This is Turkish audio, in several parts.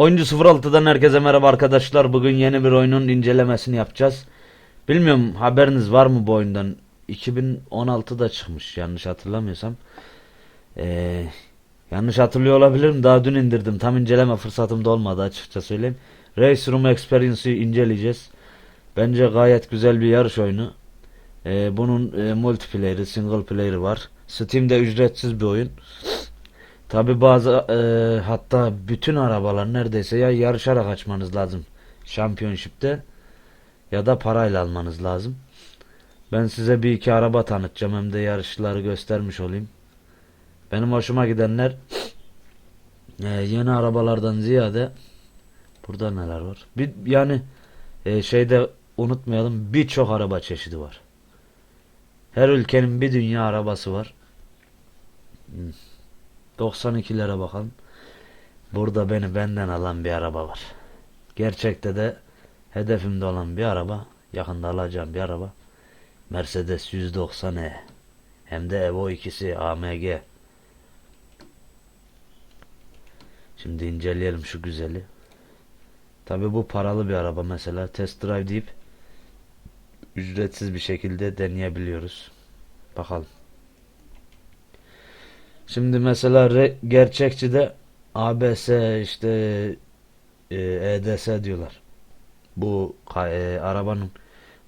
Oyuncu 06'dan herkese merhaba arkadaşlar. Bugün yeni bir oyunun incelemesini yapacağız. Bilmiyorum haberiniz var mı bu oyundan? 2016'da çıkmış yanlış hatırlamıyorsam. Ee, yanlış hatırlıyor olabilirim. Daha dün indirdim. Tam inceleme fırsatım da olmadı açıkça söyleyeyim. Race Room Experience'ı inceleyeceğiz. Bence gayet güzel bir yarış oyunu. Ee, bunun e, multiplayer'ı, single player'ı var. Steam'de ücretsiz bir oyun. Tabi bazı e, hatta bütün arabalar neredeyse ya yarışarak açmanız lazım Championship'te ya da parayla almanız lazım. Ben size bir iki araba tanıtacağım hem de yarışları göstermiş olayım. Benim hoşuma gidenler e, yeni arabalardan ziyade burada neler var? Bir yani e, şeyde unutmayalım birçok araba çeşidi var. Her ülkenin bir dünya arabası var. Hmm. 92'lere bakalım. Burada beni benden alan bir araba var. Gerçekte de hedefimde olan bir araba, yakında alacağım bir araba. Mercedes 190E. Hem de Evo 2'si AMG. Şimdi inceleyelim şu güzeli. Tabi bu paralı bir araba mesela test drive deyip ücretsiz bir şekilde deneyebiliyoruz. Bakalım. Şimdi mesela re- gerçekçide ABS işte e, EDS diyorlar. Bu e, arabanın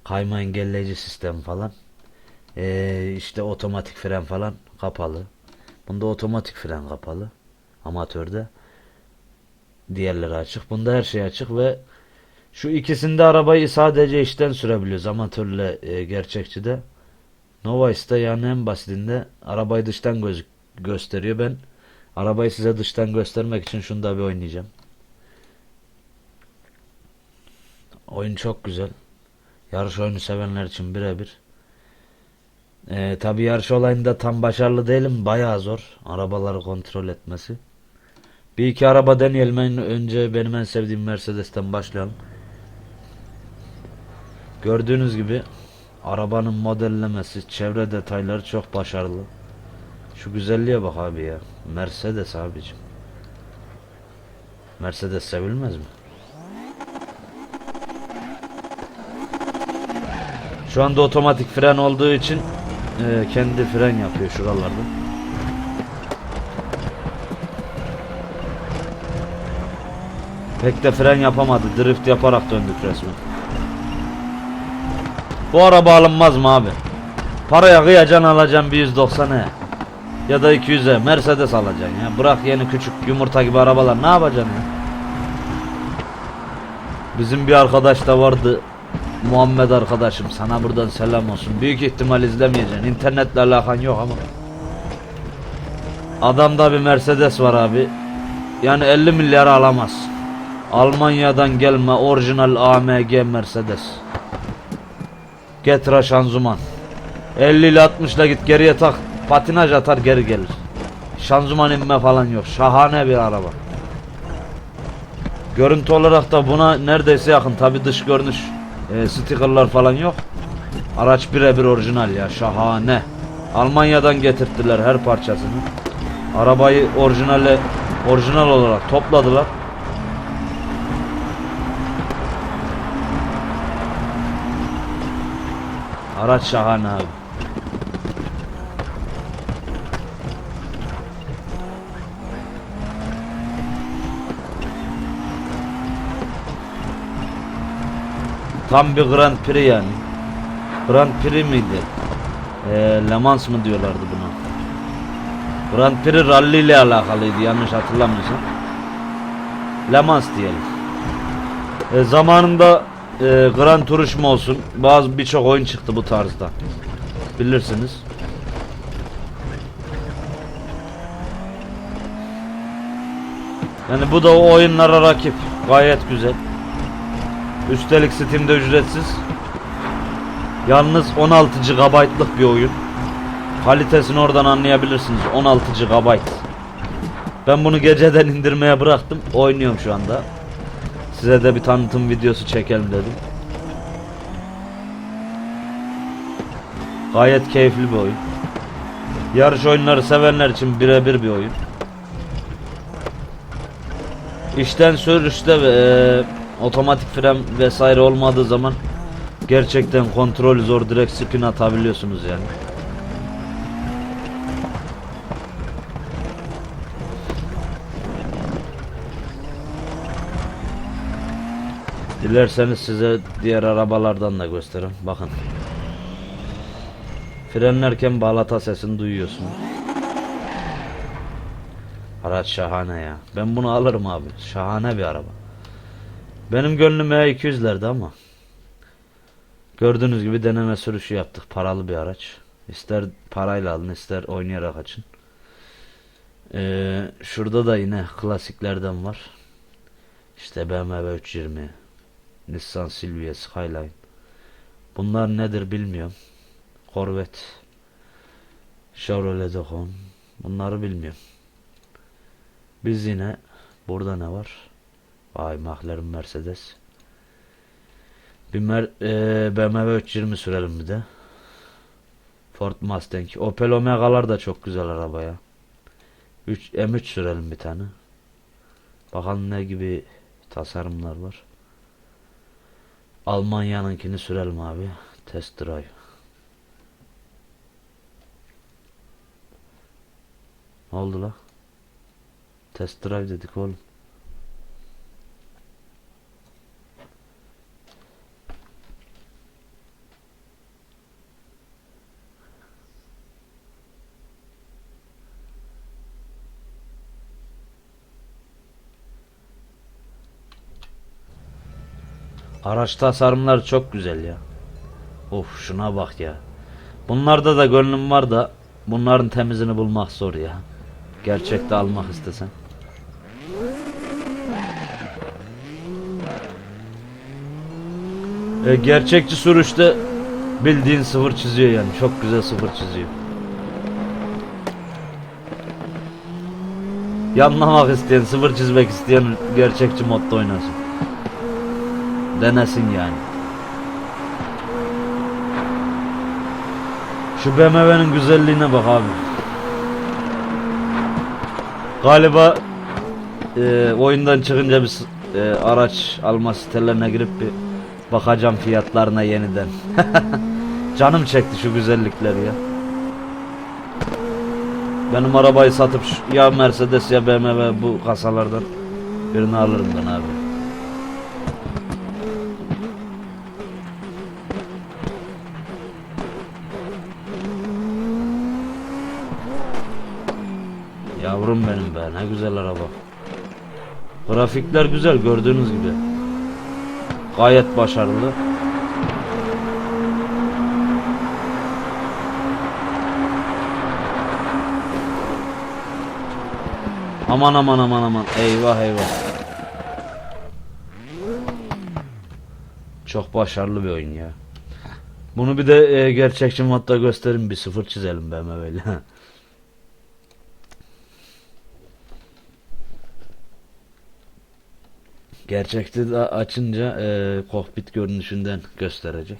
kayma engelleyici sistemi falan. E, işte otomatik fren falan kapalı. Bunda otomatik fren kapalı. Amatörde. Diğerleri açık. Bunda her şey açık ve şu ikisinde arabayı sadece içten sürebiliyoruz. Amatörle e, gerçekçide. Novice'da yani en basitinde arabayı dıştan göz gösteriyor. Ben arabayı size dıştan göstermek için şunu da bir oynayacağım. Oyun çok güzel. Yarış oyunu sevenler için birebir. Ee, tabi yarış olayında tam başarılı değilim. Bayağı zor. Arabaları kontrol etmesi. Bir iki araba deneyelim. En, önce benim en sevdiğim Mercedes'ten başlayalım. Gördüğünüz gibi arabanın modellemesi, çevre detayları çok başarılı. Şu güzelliğe bak abi ya. Mercedes abicim. Mercedes sevilmez mi? Şu anda otomatik fren olduğu için e, kendi fren yapıyor şuralarda. Pek de fren yapamadı. Drift yaparak döndük resmen. Bu araba alınmaz mı abi? Paraya kıyacaksın alacaksın bir 190'e. Ya da 200'e Mercedes alacaksın ya. Bırak yeni küçük yumurta gibi arabalar ne yapacaksın ya? Bizim bir arkadaş da vardı. Muhammed arkadaşım sana buradan selam olsun. Büyük ihtimal izlemeyeceksin. İnternetle alakan yok ama. Adamda bir Mercedes var abi. Yani 50 milyar alamaz. Almanya'dan gelme orijinal AMG Mercedes. Getra şanzıman. 50 ile 60 ile git geriye tak. Patinaj atar geri gelir. Şanzıman inme falan yok. Şahane bir araba. Görüntü olarak da buna neredeyse yakın. Tabi dış görünüş e, stikerler falan yok. Araç birebir orijinal ya. Şahane. Almanya'dan getirttiler her parçasını. Arabayı orijinale orijinal olarak topladılar. Araç şahane abi. Tam bir Grand Prix yani. Grand Prix miydi? Ee, Le Mans mı diyorlardı buna? Grand Prix rally ile alakalıydı yanlış hatırlamıyorsam. Le Mans diyelim. E, zamanında e, Gran Turismo olsun. Bazı birçok oyun çıktı bu tarzda. Bilirsiniz. Yani bu da o oyunlara rakip. Gayet güzel. Üstelik Steam'de ücretsiz. Yalnız 16 GB'lık bir oyun. Kalitesini oradan anlayabilirsiniz. 16 GB. Ben bunu geceden indirmeye bıraktım. Oynuyorum şu anda. Size de bir tanıtım videosu çekelim dedim. Gayet keyifli bir oyun. Yarış oyunları sevenler için birebir bir oyun. İşten sürüşte ve e, otomatik fren vesaire olmadığı zaman gerçekten kontrol zor direkt spin atabiliyorsunuz yani. Dilerseniz size diğer arabalardan da göstereyim. Bakın. Frenlerken balata sesini duyuyorsunuz. Araç şahane ya. Ben bunu alırım abi. Şahane bir araba. Benim gönlüm E200'lerdi ama. Gördüğünüz gibi deneme sürüşü yaptık. Paralı bir araç. İster parayla alın ister oynayarak açın. Ee, şurada da yine klasiklerden var. İşte BMW 320. Nissan Silvia Skyline. Bunlar nedir bilmiyorum. Corvette. Chevrolet Dacon. Bunları bilmiyorum. Biz yine burada ne var? Vay McLaren Mercedes. Bir Mer eee, BMW 320 sürelim bir de. Ford Mustang. Opel Omega'lar da çok güzel araba ya. 3 M3 sürelim bir tane. Bakalım ne gibi tasarımlar var. Almanya'nınkini sürelim abi. Test drive. Ne oldu la? Test drive dedik oğlum. Araç tasarımları çok güzel ya. Of şuna bak ya. Bunlarda da gönlüm var da bunların temizini bulmak zor ya. Gerçekte almak istesen. E, gerçekçi sürüşte bildiğin sıfır çiziyor yani. Çok güzel sıfır çiziyor. Yanlamak isteyen, sıfır çizmek isteyen gerçekçi modda oynasın. Denesin yani. Şu BMW'nin güzelliğine bak abi. Galiba e, oyundan çıkınca bir e, araç alma sitelerine girip bir bakacağım fiyatlarına yeniden. Canım çekti şu güzellikleri ya. Benim arabayı satıp ya Mercedes ya BMW bu kasalardan birini alırım ben abi. Yavrum benim be ne güzel araba. Grafikler güzel gördüğünüz gibi. Gayet başarılı. Aman aman aman aman eyvah eyvah. Çok başarılı bir oyun ya. Bunu bir de e, gerçekçi modda gösterin bir sıfır çizelim BMW'yle. Gerçekte de açınca e, kokpit görünüşünden gösterecek.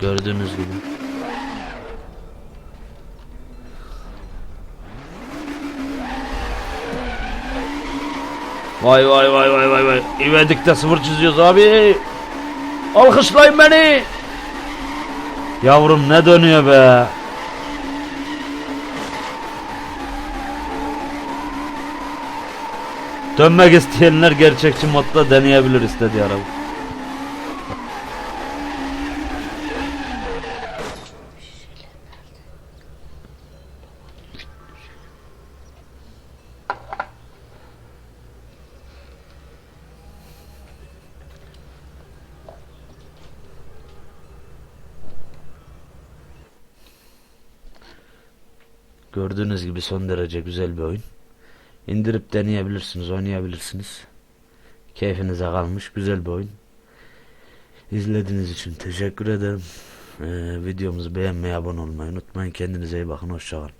Gördüğünüz gibi. Vay vay vay vay vay vay. İvedik'te sıfır çiziyoruz abi. Alkışlayın beni. Yavrum ne dönüyor be? Dönmek isteyenler gerçekçi modda deneyebilir istediği araba. Gördüğünüz gibi son derece güzel bir oyun. İndirip deneyebilirsiniz, oynayabilirsiniz. Keyfinize kalmış güzel bir oyun. İzlediğiniz için teşekkür ederim. Ee, videomuzu beğenmeyi, abone olmayı unutmayın. Kendinize iyi bakın. Hoşçakalın.